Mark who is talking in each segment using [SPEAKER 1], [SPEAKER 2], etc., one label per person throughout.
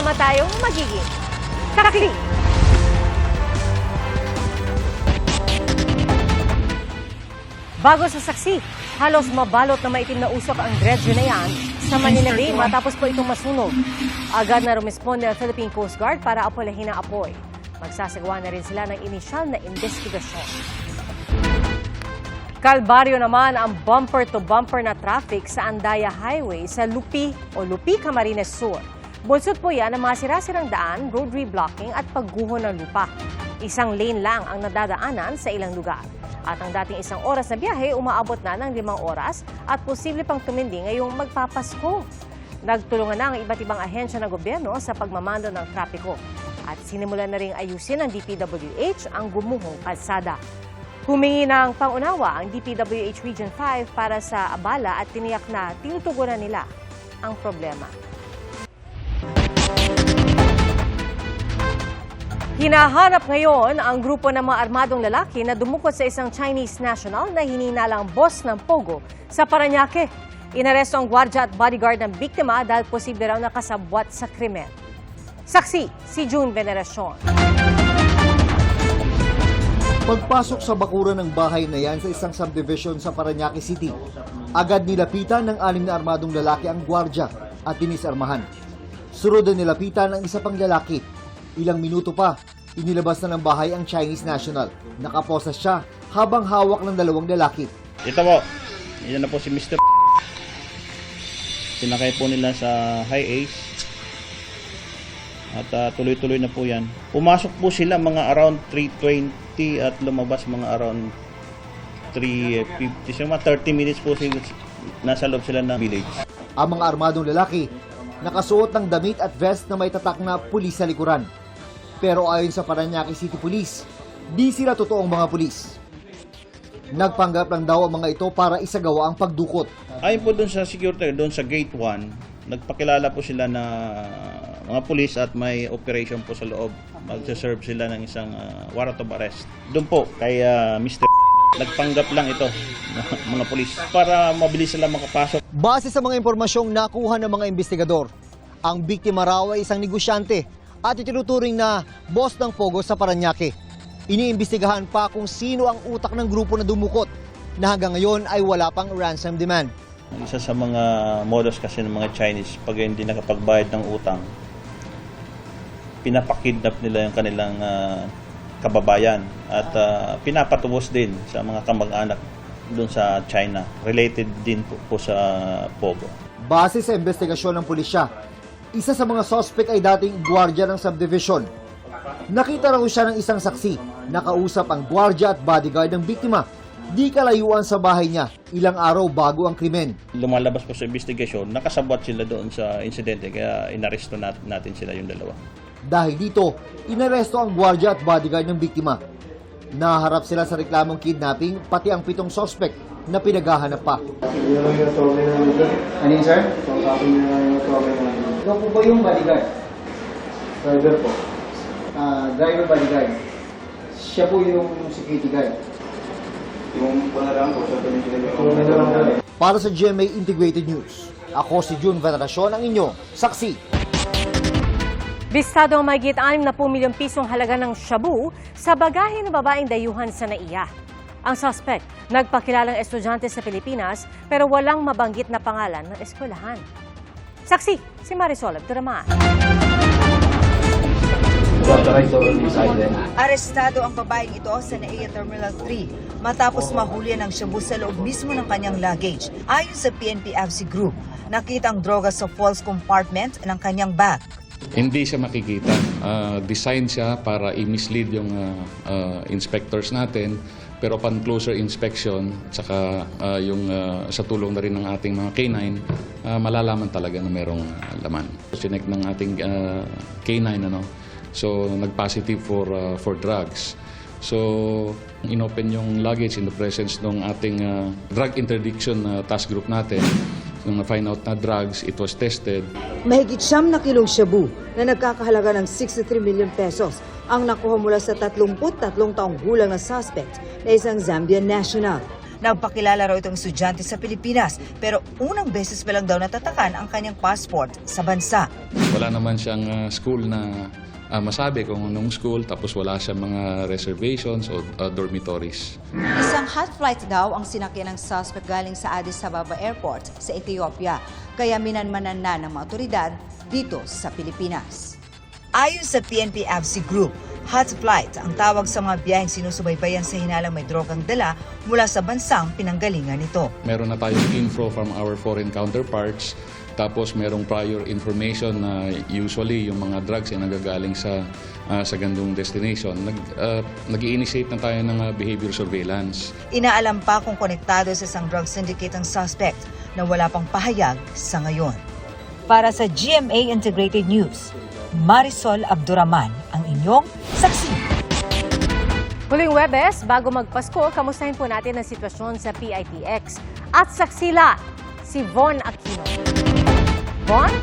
[SPEAKER 1] Sama-sama tayong magiging kakakli. Bago sa saksi, halos mabalot na maitim na usok ang dredge na sa Manila Bay matapos po itong masunog. Agad na rumisponde ang Philippine Coast Guard para apolahin ang apoy. Magsasagawa na rin sila ng inisyal na investigasyon. Kalbaryo naman ang bumper-to-bumper na traffic sa Andaya Highway sa Lupi o Lupi, Camarines Sur. Bunsod po yan ng mga sirasirang daan, road reblocking at pagguho ng lupa. Isang lane lang ang nadadaanan sa ilang lugar. At ang dating isang oras na biyahe, umaabot na ng limang oras at posible pang tumindi ngayong magpapasko. Nagtulungan na ang iba't ibang ahensya ng gobyerno sa pagmamando ng trapiko. At sinimulan na ring ayusin ng DPWH ang gumuhong kalsada. Humingi ng pangunawa ang DPWH Region 5 para sa abala at tiniyak na tinutugunan nila ang problema. Hinahanap ngayon ang grupo ng mga armadong lalaki na dumukot sa isang Chinese national na hininalang boss ng Pogo sa Paranaque. Inaresto ang gwardya at bodyguard ng biktima dahil posible raw nakasabwat sa krimen. Saksi, si June Veneracion.
[SPEAKER 2] Pagpasok sa bakuran ng bahay na yan sa isang subdivision sa Paranaque City, agad nilapitan ng anim na armadong lalaki ang gwardya at dinisarmahan. Sunod na nilapitan ang isa pang lalaki. Ilang minuto pa, inilabas na ng bahay ang Chinese national. Nakaposas siya habang hawak ng dalawang lalaki.
[SPEAKER 3] Ito po, yan na po si Mr. Sinakay po nila sa High Ace. At ah, tuloy-tuloy na po yan. Pumasok po sila mga around 3.20 at lumabas mga around 3.50. So mga 30 minutes po sila, nasa loob sila ng village.
[SPEAKER 2] Ang mga armadong lalaki, nakasuot ng damit at vest na may tatak na pulis sa likuran. Pero ayon sa Paranaque City Police, di sila totoong mga pulis. Nagpanggap lang daw ang mga ito para isagawa ang pagdukot.
[SPEAKER 3] Ayon po doon sa security, doon sa gate 1, nagpakilala po sila na mga pulis at may operation po sa loob. Magsaserve sila ng isang ah, warrant of arrest. Doon po, kay ah, Mr. Nagpanggap lang ito, mga pulis, para mabilis sila makapasok.
[SPEAKER 2] Base sa mga impormasyong nakuha ng mga investigador, ang biktima raw ay isang negosyante at itinuturing na boss ng Pogo sa Paranaque. Iniimbestigahan pa kung sino ang utak ng grupo na dumukot na hanggang ngayon ay wala pang ransom demand.
[SPEAKER 3] Isa sa mga modus kasi ng mga Chinese, pag hindi nakapagbayad ng utang, pinapakidnap nila yung kanilang ah, kababayan at ah, pinapatubos din sa mga kamag-anak doon sa China. Related din po, po sa Pogo.
[SPEAKER 2] Base sa investigasyon ng pulisya, isa sa mga sospek ay dating gwardiya ng subdivision. Nakita raw siya ng isang saksi, nakausap ang gwardiya at bodyguard ng biktima. Di kalayuan sa bahay niya, ilang araw bago ang krimen.
[SPEAKER 3] Lumalabas po sa investigasyon, nakasabot sila doon sa insidente kaya inaresto nat- natin sila yung dalawa.
[SPEAKER 2] Dahil dito, inaresto ang gwardiya at bodyguard ng biktima. Naharap sila sa reklamong kidnapping, pati ang pitong sospek na pinaghahanap pa.
[SPEAKER 4] Ano yun, sir?
[SPEAKER 2] Ikaw po ba yung bodyguard?
[SPEAKER 4] Driver po.
[SPEAKER 2] Ah, driver bodyguard. Siya po yung security guard.
[SPEAKER 4] Yung pangarang po.
[SPEAKER 2] Para sa GMA Integrated News, ako si June Veneracion, ang inyo, saksi.
[SPEAKER 1] Bistado ang mahigit 6 na milyong pisong halaga ng shabu sa bagahe ng babaeng dayuhan sa NAIA. Ang suspect, nagpakilalang estudyante sa Pilipinas pero walang mabanggit na pangalan ng eskwelahan. Saksi, si Marisol Abduraman.
[SPEAKER 5] Arestado ang babaeng ito sa NAIA Terminal 3 matapos mahuli ng shabu sa loob mismo ng kanyang luggage. Ayon sa PNP FC Group, nakita ang droga sa false compartment ng kanyang bag.
[SPEAKER 6] Hindi siya makikita. Ah, design siya para i-mislead yung ah, ah, inspectors natin. Pero upon closer inspection, saka ah, yung ah, sa tulong na rin ng ating mga K9, ah, malalaman talaga na merong laman. Sinek ng ating ah, K9, ano, so nag-positive for, ah, for drugs. So, inopen yung luggage in the presence ng ating ah, drug interdiction ah, task group natin. Nung na-find out na drugs, it was tested.
[SPEAKER 5] Mahigit siyam na kilong shabu na nagkakahalaga ng 63 million pesos ang nakuha mula sa 33 taong gulang na suspect na isang Zambian national. Nagpakilala raw itong estudyante sa Pilipinas pero unang beses pa lang daw natatakan ang kanyang passport sa bansa.
[SPEAKER 6] Wala naman siyang ah, school na ah, masabi kung anong school, tapos wala siyang mga reservations o ah, dormitories.
[SPEAKER 5] Isang hot flight daw ang sinakyan ng suspect galing sa Addis Ababa Airport sa Ethiopia. Kaya minanmanan na ng mga otoridad dito sa Pilipinas. Ayon sa PNP AFC Group, hot flight ang tawag sa mga biyaheng sinusubaybayan sa hinalang may drogang dala mula sa bansang pinanggalingan nito.
[SPEAKER 6] Meron na tayong info from our foreign counterparts, tapos merong prior information na usually yung mga drugs ay nagagaling sa ah, sa gandong destination. Nag, ah, nag-i-initiate na tayo ng ah, behavior surveillance.
[SPEAKER 5] Inaalam pa kung konektado sa isang drug syndicate ang suspect na wala pang pahayag sa ngayon. Para sa GMA Integrated News, Marisol Abduraman ang inyong saksi.
[SPEAKER 1] Huling Webes, bago magpasko, kamustahin po natin ang sitwasyon sa PITX. At saksila, si Von Aquino. Von?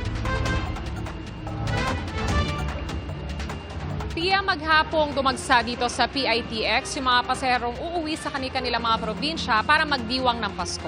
[SPEAKER 7] Tiya maghapong dumagsa dito sa PITX yung mga pasaherong uuwi sa kanilang mga probinsya para magdiwang ng Pasko.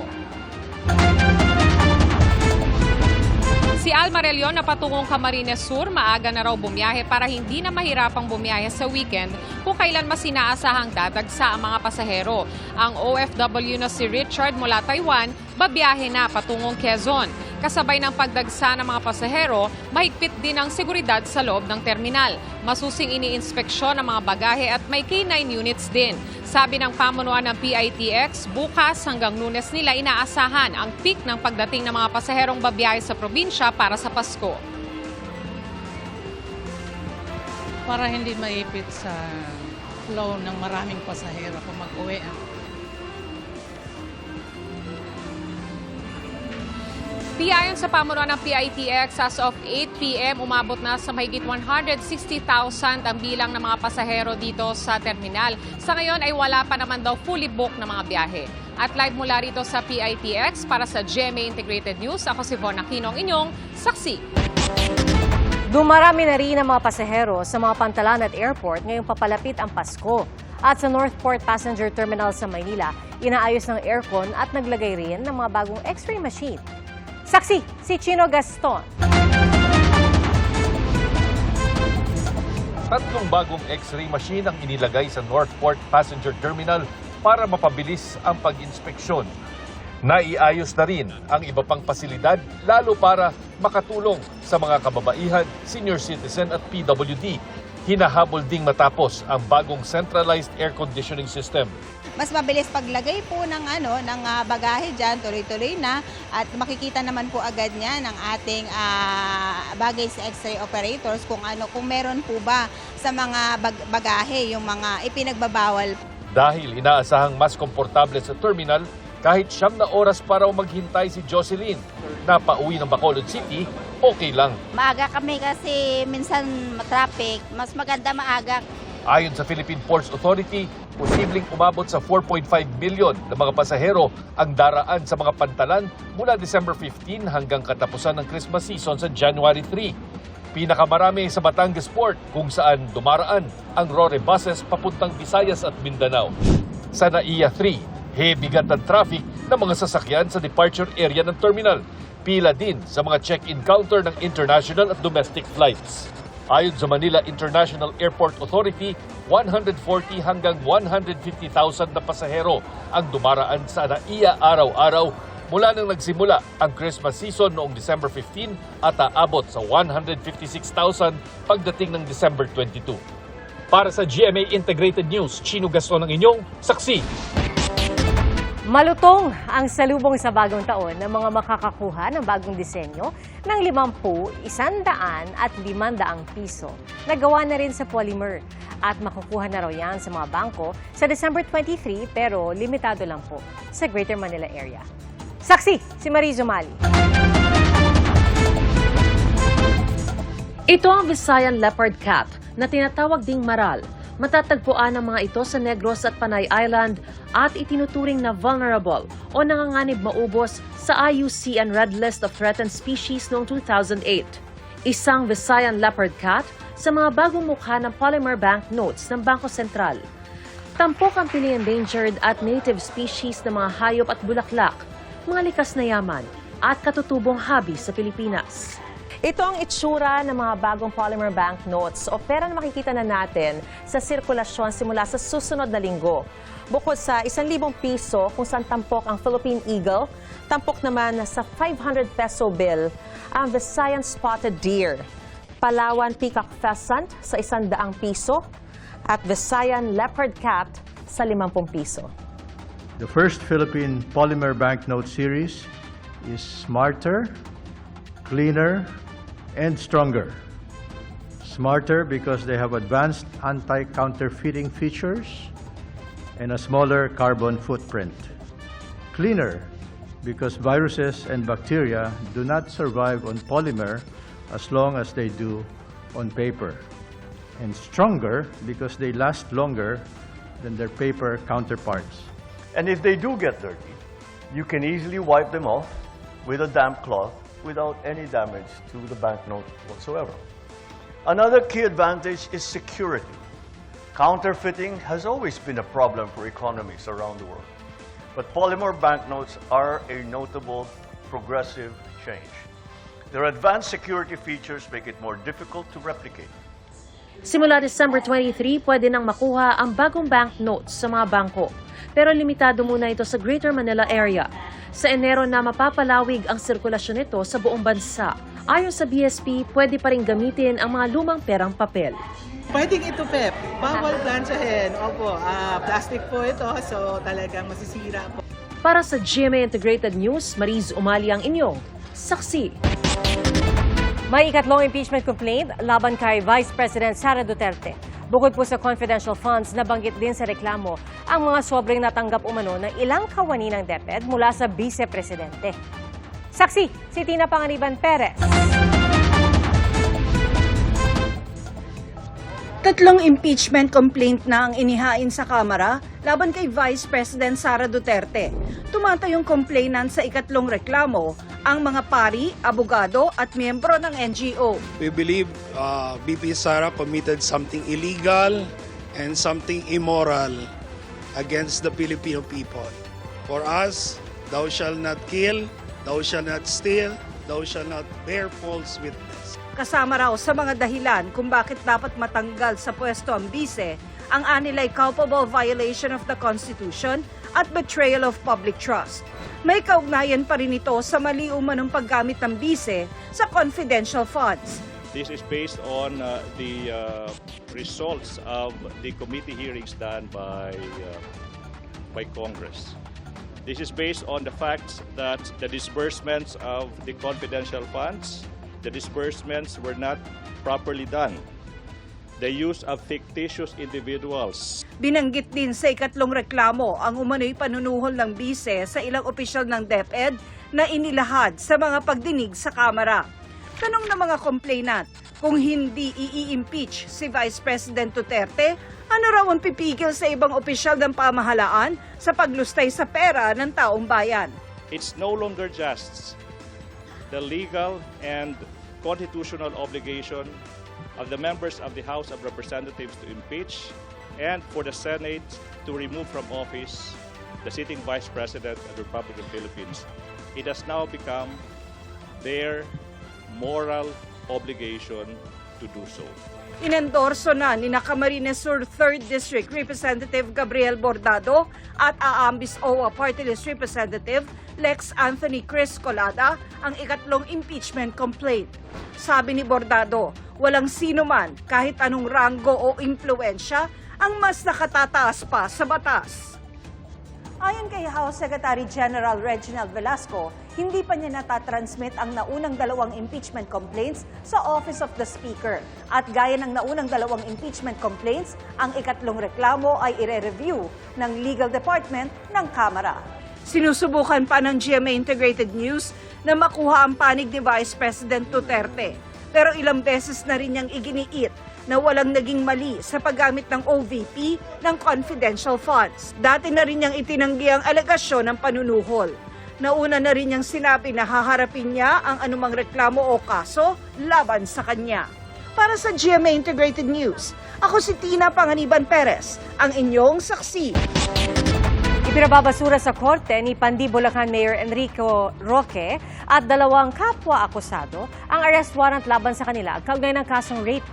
[SPEAKER 7] Si Alma Relion na patungong Camarines Sur, maaga na raw bumiyahe para hindi na mahirapang bumiyahe sa weekend kung kailan mas inaasahang dadagsa ang mga pasahero. Ang OFW na si Richard mula Taiwan, babiyahe na patungong Quezon. Kasabay ng pagdagsa ng mga pasahero, mahigpit din ang seguridad sa loob ng terminal. Masusing iniinspeksyon ang mga bagahe at may K9 units din. Sabi ng pamunuan ng PITX, bukas hanggang lunes nila inaasahan ang peak ng pagdating ng mga pasaherong babiyahe sa probinsya para sa Pasko.
[SPEAKER 8] para hindi maipit sa flow ng maraming pasahero kung mag-uwi.
[SPEAKER 7] Piyayon sa pamunuan ng PITX, as of 8 p.m., umabot na sa mahigit 160,000 ang bilang ng mga pasahero dito sa terminal. Sa ngayon ay wala pa naman daw fully booked na mga biyahe. At live mula rito sa PITX para sa GMA Integrated News, ako si Von Aquino, inyong saksi.
[SPEAKER 1] Dumarami na rin ang mga pasahero sa mga pantalan at airport ngayong papalapit ang Pasko. At sa Northport Passenger Terminal sa Maynila, inaayos ng aircon at naglagay rin ng mga bagong x-ray machine. Saksi, si Chino Gaston.
[SPEAKER 9] Tatlong bagong x-ray machine ang inilagay sa Northport Passenger Terminal para mapabilis ang pag-inspeksyon. Naiayos na rin ang iba pang pasilidad lalo para makatulong sa mga kababaihan, senior citizen at PWD. Hinahabol ding matapos ang bagong centralized air conditioning system.
[SPEAKER 10] Mas mabilis paglagay po ng ano ng ah, bagahe diyan tuloy-tuloy na. At makikita naman po agad niya ng ating ah, bagay sa X-ray operators kung ano kung meron po ba sa mga bag- bagahe yung mga ipinagbabawal.
[SPEAKER 9] Dahil inaasahang mas komportable sa terminal, kahit siyam na oras para maghintay si Jocelyn. Na pauwi ng Bacolod City, okay lang.
[SPEAKER 10] maaga kami kasi minsan traffic mas maganda maaga
[SPEAKER 9] Ayon sa Philippine Ports Authority, posibleng umabot sa 4.5 million na mga pasahero ang daraan sa mga pantalan mula December 15 hanggang katapusan ng Christmas season sa January 3. Pinakamarami sa Batangas Port kung saan dumaraan ang Rore buses papuntang Visayas at Mindanao. Sa NAIA 3, heavy ang traffic ng mga sasakyan sa departure area ng terminal. Pila din sa mga check-in counter ng international at domestic flights. Ayon sa Manila International Airport Authority, 140 hanggang 150,000 na pasahero ang dumaraan sa NAIA araw-araw mula nang nagsimula ang Christmas season noong December 15 at aabot sa 156,000 pagdating ng December 22. Para sa GMA Integrated News, Chino Gaston ang inyong saksi.
[SPEAKER 1] Malutong ang salubong sa bagong taon ng mga makakakuha ng bagong disenyo ng 50, 100 at 500 piso. Nagawa na rin sa polymer at makukuha na raw yan sa mga bangko sa December 23 pero limitado lang po sa Greater Manila area. Saksi, si Marizo Mali.
[SPEAKER 11] Ito ang Visayan leopard cat na tinatawag ding maral. Matatagpuan ang mga ito sa Negros at Panay Island at itinuturing na vulnerable o nanganganib maubos sa IUCN Red List of Threatened Species noong 2008. Isang Visayan leopard cat sa mga bagong mukha ng polymer bank notes ng Bangko Sentral. Tampok ang pini-endangered at native species ng mga hayop at bulaklak, mga likas na yaman, at katutubong habi sa Pilipinas. Ito ang itsura ng mga bagong polymer banknotes o pera na makikita na natin sa sirkulasyon simula sa susunod na linggo. Bukod sa 1,000 piso kung saan tampok ang Philippine Eagle, tampok naman sa 500 peso bill ang Visayan Spotted Deer, Palawan Peacock Pheasant sa 100 piso at Visayan Leopard Cat sa 50 piso.
[SPEAKER 12] The first Philippine polymer banknote series is smarter, cleaner, and stronger. Smarter because they have advanced anti-counterfeiting features and a smaller carbon footprint. Cleaner because viruses and bacteria do not survive on polymer as long as they do on paper. And stronger because they last longer than their paper counterparts.
[SPEAKER 13] And if they do get dirty, you can easily wipe them off with a damp cloth without any damage to the banknote whatsoever. Another key advantage is security. Counterfeiting has always been a problem for economies around the world. But polymer banknotes are a notable progressive change. Their advanced security features make it more difficult to replicate.
[SPEAKER 11] Simula December 23, pwede nang makuha ang bagong banknotes sa mga bangko. Pero limitado muna ito sa Greater Manila area. Sa Enero na mapapalawig ang sirkulasyon nito sa buong bansa. Ayon sa BSP, pwede pa rin gamitin ang mga lumang perang papel.
[SPEAKER 8] Pwedeng ito, Pep. Bawal planchahin. Opo, ah, plastic po ito, so talagang masisira po.
[SPEAKER 11] Para sa GMA Integrated News, Mariz Umali ang inyong saksi.
[SPEAKER 1] May ikatlong impeachment complaint laban kay Vice President Sara Duterte. Bukod po sa confidential funds, nabanggit din sa reklamo ang mga sobrang natanggap umano ng ilang kawani ng DepEd mula sa Vice Presidente. Saksi, si Tina Panganiban Perez.
[SPEAKER 14] Tatlong impeachment complaint na ang inihain sa Kamara laban kay Vice President Sara Duterte. Tumatayong complainant sa ikatlong reklamo ang mga pari, abogado at miyembro ng NGO.
[SPEAKER 15] We believe uh, BP Sara committed something illegal and something immoral against the Filipino people. For us, thou shalt not kill, thou shalt not steal, thou shalt not bear false witness.
[SPEAKER 14] Kasama raw sa mga dahilan kung bakit dapat matanggal sa pwesto ang bise, ang anilay culpable violation of the Constitution at betrayal of public trust. May kaugnayan pa rin ito sa mali umanong paggamit ng bise sa confidential funds.
[SPEAKER 3] This is based on uh, the uh, results of the committee hearings done by, uh, by Congress. This is based on the fact that the disbursements of the confidential funds, the disbursements were not properly done. The use of fictitious individuals
[SPEAKER 14] Binanggit din sa ikatlong reklamo ang umano'y panunuhol ng bise sa ilang opisyal ng DepEd na inilahad sa mga pagdinig sa Kamara. Tanong ng mga complainant, kung hindi i-impeach si Vice President Duterte, ano raw ang pipigil sa ibang opisyal ng pamahalaan sa paglustay sa pera ng taong bayan?
[SPEAKER 3] it's no longer just the legal and constitutional obligation of the members of the House of Representatives to impeach and for the Senate to remove from office the sitting Vice President of the Republic of Philippines. It has now become their moral obligation to do so.
[SPEAKER 14] Inendorso na ni Camarines Sur 3rd District Representative Gabriel Bordado at Aambis OWA Party List Representative Lex Anthony Chris Colada ang ikatlong impeachment complaint. Sabi ni Bordado, walang sino man kahit anong ranggo o impluensya ang mas nakatataas pa sa batas. Ayon kay House Secretary General Reginald Velasco, hindi pa niya natatransmit ang naunang dalawang impeachment complaints sa Office of the Speaker. At gaya ng naunang dalawang impeachment complaints, ang ikatlong reklamo ay ire-review ng Legal Department ng Kamara. Sinusubukan pa ng GMA Integrated News na makuha ang panig ni Vice President Duterte. Pero ilang beses na rin niyang iginiit na walang naging mali sa paggamit ng OVP ng confidential funds. Dati na rin niyang itinanggi ang alegasyon ng panunuhol. Nauna na rin niyang sinabi na haharapin niya ang anumang reklamo o kaso laban sa kanya. Para sa GMA Integrated News, ako si Tina Panganiban Perez, ang inyong saksi.
[SPEAKER 1] Ipinababasura sa korte ni Pandi Bulacan Mayor Enrico Roque at dalawang kapwa-akusado ang arrest warrant laban sa kanila kaugnay ng kasong rape.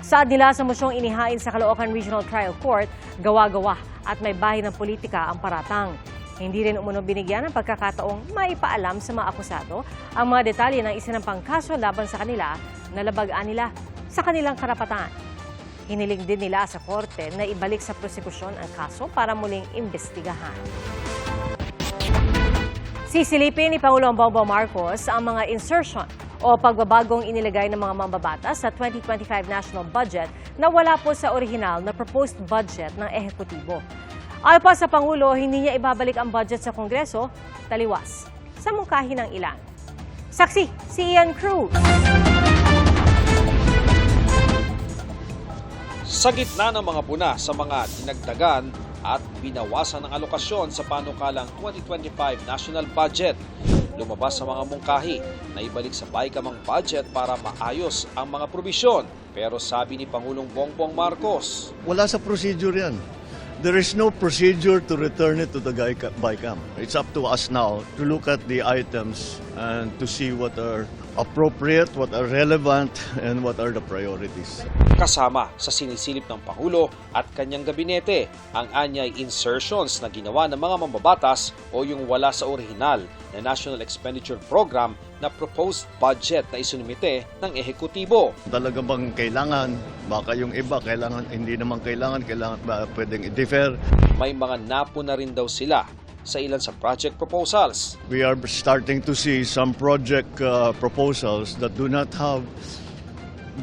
[SPEAKER 1] Saad nila sa mosyong inihain sa Caloocan Regional Trial Court, gawa-gawa at may bahay ng politika ang paratang. Hindi rin umuno binigyan ng pagkakataong maipaalam sa mga akusado ang mga detalye ng isinampang kaso laban sa kanila na labagaan nila sa kanilang karapatan. Hiniling din nila sa korte na ibalik sa prosekusyon ang kaso para muling imbestigahan. Sisilipin ni Pangulong Bongbong Marcos ang mga insertion o pagbabagong inilagay ng mga mambabatas sa 2025 national budget na wala po sa original na proposed budget ng ehekutibo. Ayon pa sa Pangulo, hindi niya ibabalik ang budget sa Kongreso, taliwas, sa mungkahi ng ilan. Saksi, si Ian Cruz.
[SPEAKER 16] Sa gitna ng mga puna sa mga dinagdagan at binawasan ng alokasyon sa panukalang 2025 national budget, lumabas sa mga mungkahi na ibalik sa BICAM ang budget para maayos ang mga probisyon. Pero sabi ni Pangulong Bongbong Marcos,
[SPEAKER 13] Wala sa procedure yan. There is no procedure to return it to the BICAM. It's up to us now to look at the items and to see what are appropriate, what are relevant, and what are the priorities.
[SPEAKER 16] kasama sa sinisilip ng Pangulo at kanyang gabinete ang anyay insertions na ginawa ng mga mambabatas o yung wala sa orihinal na National Expenditure Program na proposed budget na isunumite ng ehekutibo.
[SPEAKER 13] Talaga bang kailangan? Baka yung iba, kailangan, hindi naman kailangan, kailangan ba pwedeng i-defer?
[SPEAKER 16] May mga napo na rin daw sila sa ilan sa project proposals.
[SPEAKER 13] We are starting to see some project uh, proposals that do not have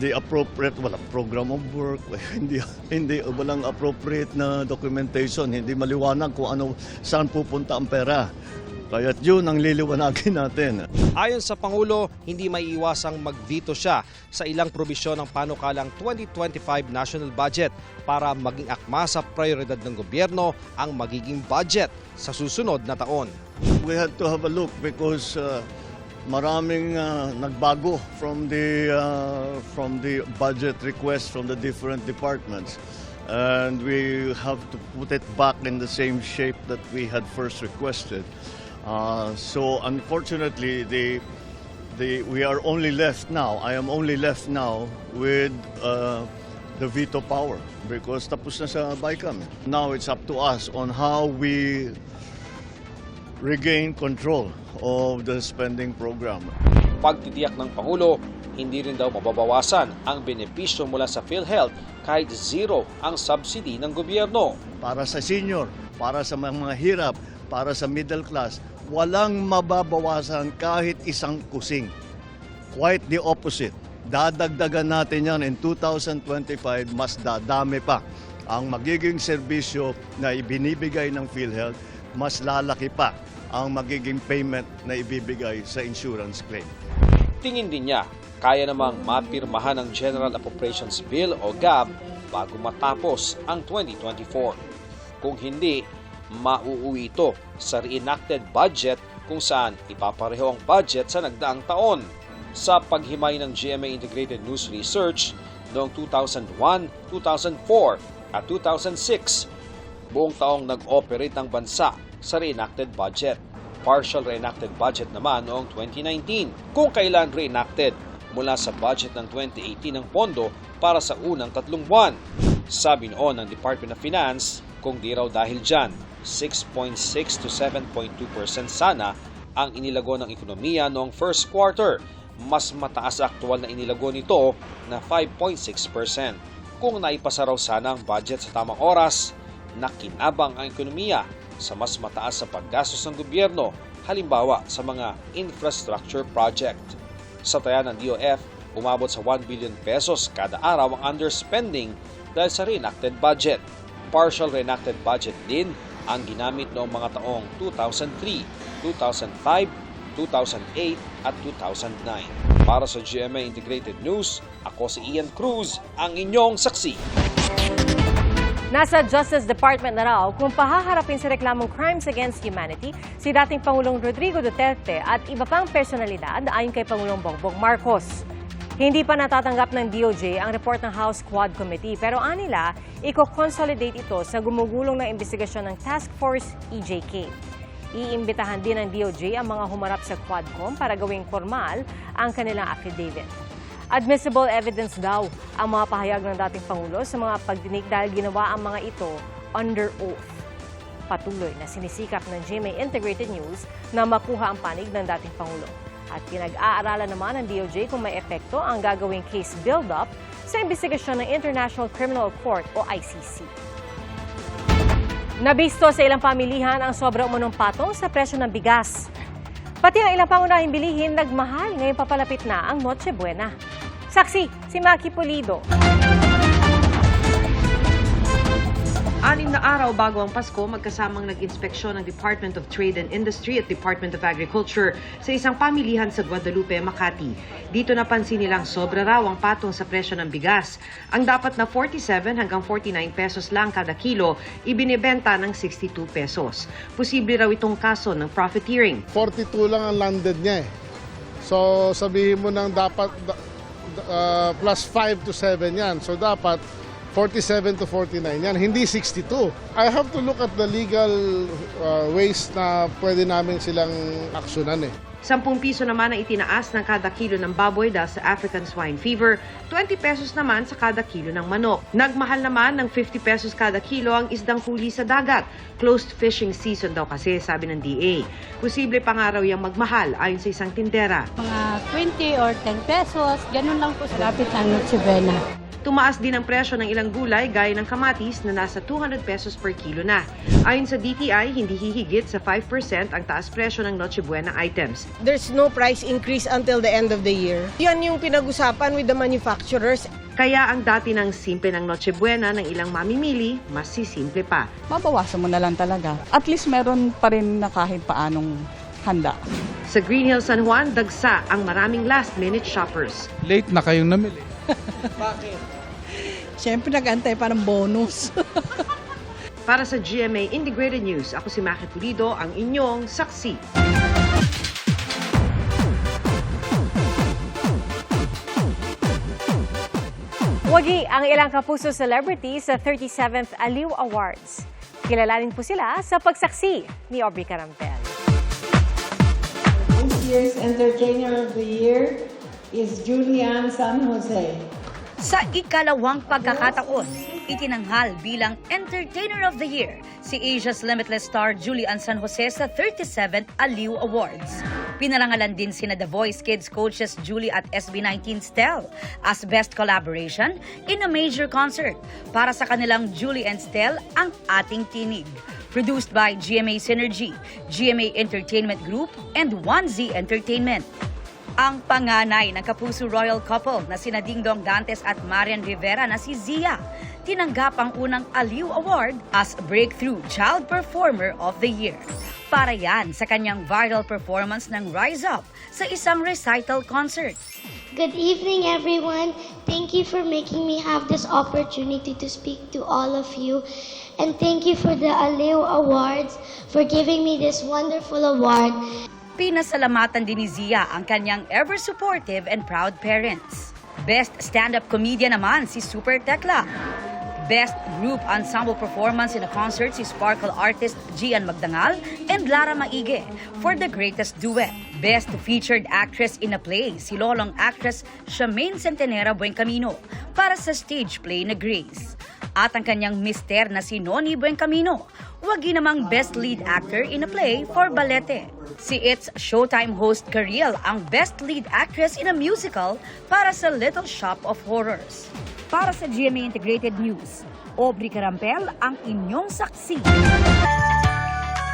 [SPEAKER 13] the appropriate wala program of work hindi hindi walang appropriate na documentation hindi maliwanag kung ano saan pupunta ang pera kaya yun ang liliwanagin natin.
[SPEAKER 16] Ayon sa Pangulo, hindi may iwasang mag-veto siya sa ilang probisyon ng panukalang 2025 national budget para maging akma sa prioridad ng gobyerno ang magiging budget sa susunod na taon.
[SPEAKER 13] we had to have a look because uh, maraming uh, nagbago from the uh, from the budget request from the different departments. And we have to put it back in the same shape that we had first requested uh, so unfortunately the the we are only left now I am only left now with uh, the veto power because tapos na sa BICAM. Now it's up to us on how we regain control of the spending program.
[SPEAKER 16] Pagtitiyak ng Pangulo, hindi rin daw mababawasan ang benepisyo mula sa PhilHealth kahit zero ang subsidy ng gobyerno.
[SPEAKER 13] Para sa senior, para sa mga hirap, para sa middle class, walang mababawasan kahit isang kusing. Quite the opposite. Dadagdagan natin yan in 2025, mas dadami pa ang magiging serbisyo na ibinibigay ng PhilHealth, mas lalaki pa ang magiging payment na ibibigay sa insurance claim.
[SPEAKER 16] Tingin din niya, kaya namang mapirmahan ang General Appropriations Bill o GAB bago matapos ang 2024. Kung hindi, mauuwi ito sa reenacted budget kung saan ipapareho ang budget sa nagdaang taon. Sa paghimay ng GMA Integrated News Research noong 2001, 2004 at 2006, buong taong nag-operate ang bansa sa reenacted budget. Partial reenacted budget naman noong 2019, kung kailan reenacted mula sa budget ng 2018 ng pondo para sa unang tatlong buwan. Sabi noon ng Department of Finance, kung di raw dahil dyan, 6.6 to 7.2% sana ang inilago ng ekonomiya noong first quarter. Mas mataas sa aktual na inilago nito na 5.6%. Kung naipasa raw sana ang budget sa tamang oras, nakinabang ang ekonomiya sa mas mataas sa paggastos ng gobyerno, halimbawa sa mga infrastructure project. Sa taya ng DOF, umabot sa 1 billion pesos kada araw ang underspending dahil sa reenacted budget. Partial reenacted budget din ang ginamit noong mga taong 2003, 2005, 2008 at 2009. Para sa GMA Integrated News, ako si Ian Cruz, ang inyong saksi.
[SPEAKER 1] Nasa Justice Department na raw kung pahaharapin sa reklamong crimes against humanity si dating Pangulong Rodrigo Duterte at iba pang personalidad ayon kay Pangulong Bongbong Marcos. Hindi pa natatanggap ng DOJ ang report ng House Quad Committee pero anila, i-consolidate ito sa gumugulong na investigasyon ng Task Force EJK. Iimbitahan din ng DOJ ang mga humarap sa Quadcom para gawing formal ang kanilang affidavit. Admissible evidence daw ang mga pahayag ng dating Pangulo sa mga pagdinig dahil ginawa ang mga ito under oath. Patuloy na sinisikap ng GMA Integrated News na makuha ang panig ng dating Pangulo. At pinag-aaralan naman ng DOJ kung may epekto ang gagawing case build-up sa investigasyon ng International Criminal Court o ICC. Nabisto sa ilang pamilihan ang sobra umunong patong sa presyo ng bigas. Pati ang ilang pangunahing bilihin nagmahal ngayong papalapit na ang Noche Buena. Saksi, si Maki Pulido.
[SPEAKER 17] Anim na araw bago ang Pasko, magkasamang nag-inspeksyon ng Department of Trade and Industry at Department of Agriculture sa isang pamilihan sa Guadalupe, Makati. Dito napansin nilang sobra raw ang patong sa presyo ng bigas. Ang dapat na 47 hanggang 49 pesos lang kada kilo, ibinibenta ng 62 pesos. Posible raw itong kaso ng profiteering.
[SPEAKER 18] 42 lang ang landed niya eh. So sabihin mo nang dapat da- uh, plus 5 to 7 yan. So dapat 47 to 49 yan, hindi 62. I have to look at the legal uh, ways na pwede namin silang aksyonan eh.
[SPEAKER 17] 10 piso naman ang itinaas ng kada kilo ng baboy dahil sa African swine fever, 20 pesos naman sa kada kilo ng manok. Nagmahal naman ng 50 pesos kada kilo ang isdang huli sa dagat. Closed fishing season daw kasi, sabi ng DA. Posible pa nga raw yung magmahal ayon sa isang tindera.
[SPEAKER 19] Mga 20 or 10 pesos, ganun lang po sa lapit ng Noche.
[SPEAKER 17] Tumaas din ang presyo ng ilang gulay gaya ng kamatis na nasa 200 pesos per kilo na. Ayon sa DTI, hindi hihigit sa 5% ang taas presyo ng Noche Buena items.
[SPEAKER 20] There's no price increase until the end of the year. Yan yung pinag-usapan with the manufacturers.
[SPEAKER 17] Kaya ang dati ng simple ng Noche Buena ng ilang mamimili, mas sisimple pa.
[SPEAKER 21] mabawasan mo na lang talaga. At least meron pa rin na kahit paanong handa.
[SPEAKER 17] Sa Green Hill San Juan, dagsa ang maraming last-minute shoppers.
[SPEAKER 22] Late na kayong namili.
[SPEAKER 21] Siyempre nag-antay pa ng bonus.
[SPEAKER 17] Para sa GMA Integrated News, ako si Maki Pulido, ang inyong saksi.
[SPEAKER 1] Wagi ang ilang kapuso celebrity sa 37th Aliw Awards. Kilalanin po sila sa pagsaksi ni Aubrey Carampel.
[SPEAKER 23] This year's Entertainer of the Year is Julian San Jose.
[SPEAKER 24] Sa ikalawang pagkakataon, itinanghal bilang Entertainer of the Year si Asia's Limitless star Julian San Jose sa 37th Aliw Awards. Pinarangalan din sina The Voice Kids coaches Julie at SB19 Stel as Best Collaboration in a Major Concert para sa kanilang Julie and Stel ang ating tinig. Produced by GMA Synergy, GMA Entertainment Group, and 1Z Entertainment. Ang panganay ng Kapuso Royal Couple na sina Dingdong Dantes at Marian Rivera na si Zia, tinanggap ang unang Aliw Award as Breakthrough Child Performer of the Year. Para yan sa kanyang viral performance ng Rise Up sa isang recital concert.
[SPEAKER 25] Good evening, everyone. Thank you for making me have this opportunity to speak to all of you. And thank you for the Aliw Awards for giving me this wonderful award.
[SPEAKER 24] Pinasalamatan din ni Zia ang kanyang ever-supportive and proud parents. Best stand-up comedian naman si Super Tekla. Best Group Ensemble Performance in a Concert si Sparkle artist Gian Magdangal and Lara Maige for the greatest duet. Best Featured Actress in a Play si Lolong actress Charmaine Centenera Buencamino para sa stage play na Grace. At ang kanyang mister na si Noni Buencamino, wagi namang Best Lead Actor in a Play for Balete. Si It's Showtime host Kariel ang Best Lead Actress in a Musical para sa Little Shop of Horrors. Para sa GMA Integrated News, Aubrey Carampel ang inyong saksi.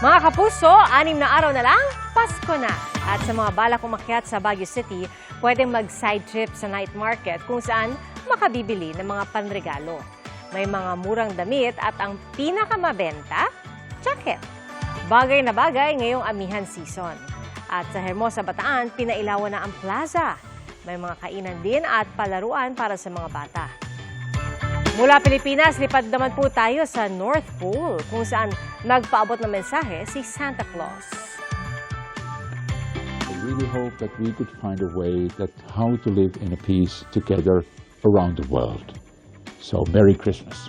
[SPEAKER 1] Mga kapuso, anim na araw na lang, Pasko na. At sa mga balak umakyat sa Baguio City, pwedeng mag-side trip sa night market kung saan makabibili ng mga panregalo. May mga murang damit at ang pinakamabenta, jacket. Bagay na bagay ngayong amihan season. At sa Hermosa Bataan, pinailawan na ang plaza. May mga kainan din at palaruan para sa mga bata. Mula Pilipinas, lipad naman po tayo sa North Pole kung saan nagpaabot ng mensahe si Santa Claus.
[SPEAKER 26] really hope that we could find a way that how to live in a peace together around the world. So, Merry Christmas.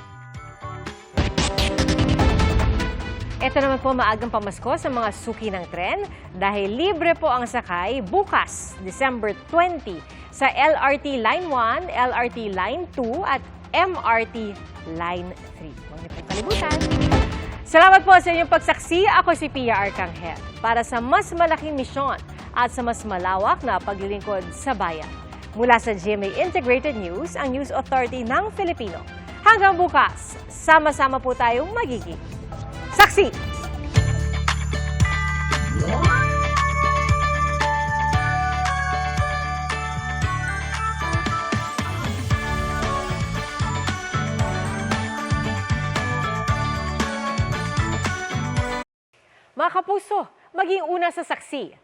[SPEAKER 1] Ito naman po maagang pamasko sa mga suki ng tren dahil libre po ang sakay bukas, December 20, sa LRT Line 1, LRT Line 2 at MRT Line 3. Huwag niyo pong kalimutan. Salamat po sa inyong pagsaksi. Ako si Pia Arcangel para sa mas malaking misyon at sa mas malawak na paglilingkod sa bayan. Mula sa GMA Integrated News, ang News Authority ng Filipino. Hanggang bukas, sama-sama po tayong magiging saksi! Mga kapuso, maging una sa saksi.